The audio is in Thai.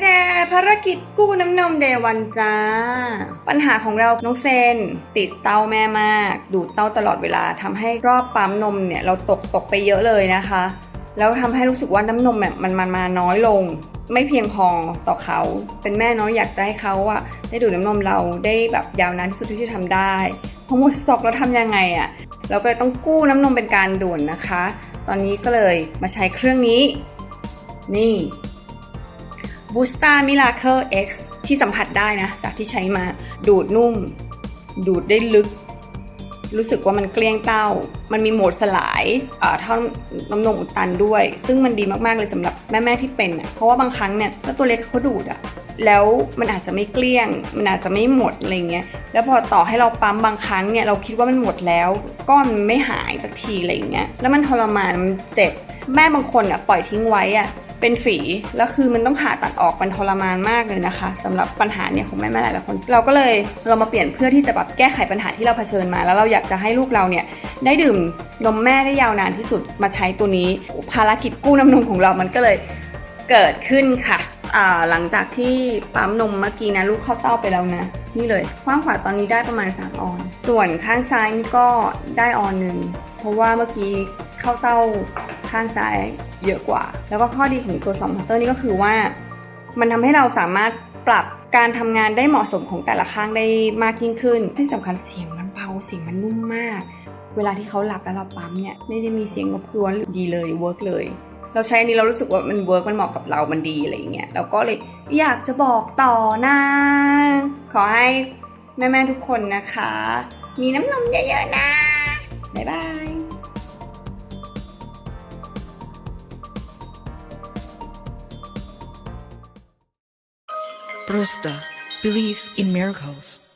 เดภารกิจกู้น้ำนมเดวันจ้า ปัญหาของเราน้องเซน ติดเต้าแม่มาก ดูดเต้าตลอดเวลาทำให้รอบปั๊มนมเนี่ย เราตกตกไปเยอะเลยนะคะ แล้วทำให้รู้สึกว่าน้ำนมแบบมันมันมาน้อยลง ไม่เพียงพอต่อเขา เป็นแม่เน้อยอยากจะให้เขาอะได้ดูดน้ำนมเราได้แบบยาวนานที่สุดที่จะทำได้พอหมดสต็อกแล้วทำยังไงอะเราก็เลยต้องกู้น้ำนมเป็นการด่วนนะคะ ตอนนี้ก็เลยมาใช้เครื่องนี้ นี่ b o o s t a Miracle X ที่สัมผัสได้นะ จากที่ใช้มาดูดนุ่ม ดูดได้ลึก รู้สึกว่ามันเกลี้ยงเต้า มันมีโหมดสลายอ่าเท่าน้ำนมอุดตันด้วย ซึ่งมันดีมาก ๆ เลยสำหรับแม่ ๆ ที่เป็นอะเพราะว่าบางครั้งเนี่ยถ้าตัวเล็กเขาดูดอะแล้วมันอาจจะไม่เกลี้ยง มันอาจจะไม่หมดอะไรเงี้ย แล้วพอต่อให้เราปั๊มบางครั้งเนี่ยเราคิดว่ามันหมดแล้วก็มันไม่หายสักทีอะไรเงี้ย แล้วมันทรมาน มันเจ็บ แม่บางคนอะปล่อยทิ้งไว้อะ เป็นฝีแล้วคือมันต้องผ่าตัดออกมันทรมานมากเลยนะคะสำหรับปัญหาเนี่ยของแม่ๆหลายๆคน เราก็เลยเรามาเปลี่ยนเพื่อที่จะแบบแก้ไขปัญหาที่เราเผชิญมา แล้วเราอยากจะให้ลูกเราเนี่ยได้ดื่มนมแม่ได้ยาวนานที่สุดมาใช้ตัวนี้ ภารกิจกู้น้ำนมของเรามันก็เลยเกิดขึ้นค่ะหลังจากที่ปั๊มนมเมื่อกี้นะลูกเข้าเต้าไปแล้วนะ นี่เลยข้างขวาตอนนี้ได้ประมาณ 3 ออน ส่วนข้างซ้ายนี่ก็ได้ออนหนึ่งเพราะว่าเมื่อกี้ เข้าเต้าข้างซ้ายเยอะกว่า แล้วก็ข้อดีของตัว2พัตเตอร์นี่ก็คือว่า มันทำให้เราสามารถปรับการทำงานได้เหมาะสมของแต่ละข้างได้มากยิ่งขึ้น ที่สำคัญเสียงมันเบาเสียงมันนุ่มมาก เวลาที่เขาหลับแล้วเราปั๊มเนี่ยไม่ได้มีเสียงรบกวนหรือดีเลยเวิร์กเลย เราใช้อันนี้เรารู้สึกว่ามันเวิร์กมันเหมาะกับเรามันดีอะไรอย่างเงี้ยเราก็เลยอยากจะบอกต่อนะขอให้แม่ๆทุกคนนะคะ มีน้ำนมเยอะๆนะบ๊ายบาย Brusta. Believe in miracles.